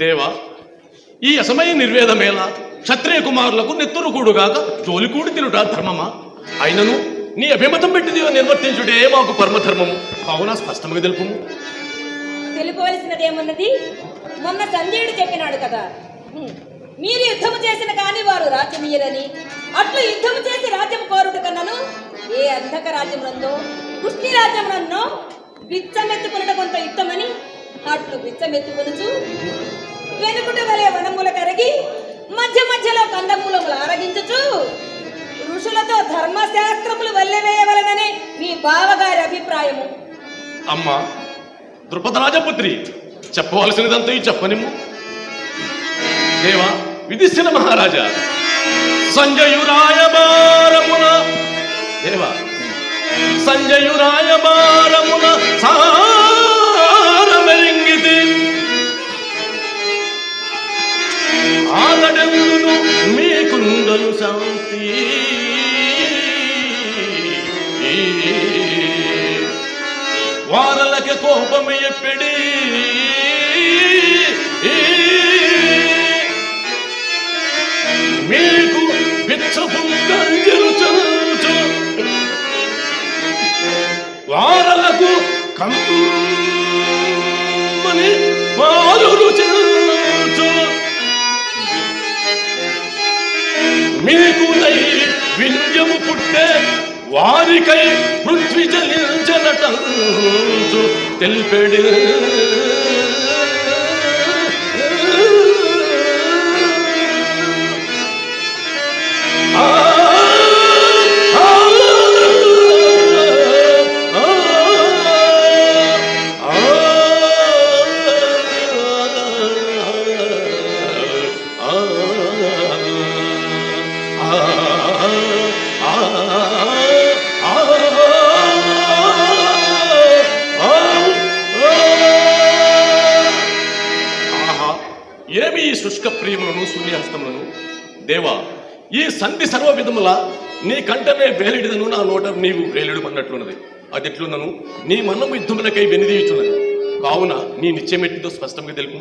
దేవా ఈ అసమయ నిర్వేదమేలా క్షత్రియ కుమారులకు నెత్తురుకూడుగాక జోలికూడి తినుట ధర్మమా? అయినను నీ అభిమతం పెట్టిది నిర్వర్తించుటే మాకు పరమధర్మము. కావున స్పష్టంగా తెలుపుము. తెలుపవలసినదేమున్నది? మొన్న సంధ్యుడు చెప్పినాడు కదా. మీరు యుద్ధము చేసిన కాని వారు రాజ్యమీయరని అట్లు యుద్ధము చేసి రాజ్యం కోరుట కన్నను ఏ అంధక రాజ్యమునందో కృష్ణి రన్నో బిచ్చమెత్తుకునట కొంత యుద్ధమని అట్లు బిచ్చమెత్తుకొనుచు వెనుకుట వలె వనముల కరిగి మధ్య మధ్యలో కందమూలములు ఆరగించచ్చు ఋషులతో ధర్మశాస్త్రములు వల్లెవేయవలననే మీ బావగారి అభిప్రాయము. అమ్మా ద్రుపద రాజపుత్రి చెప్పవలసినదంతా ఈ చెప్పనిమ్ము. దేవా విధిష్ఠిన మహారాజా సంజయురాయబారమున దేవా సంజయురాయబారమున సా మీకుండను శాంతి వారలకి కోపము ఎప్పిడి మీకు పిచ్చపు కంజలు చల్చు వారలకు కమ్మని మీకు నై పుట్టే వారికై పృథ్వీ జలించనట తెలిపెడి ఏమి ఈ శుష్క ప్రియములను శూన్యహస్తములను దేవా ఈ సంధి సర్వ విధముల నీ కంటనే వేలిడిదను నా నోట నీవు వేలిడు అన్నట్లున్నది అది ఎట్లున్నను? నీ మన్నము యుద్ధములకై వెనిదీయుచున్నది. కావున నీ నిత్యమెట్టితో స్పష్టంగా తెలుపు.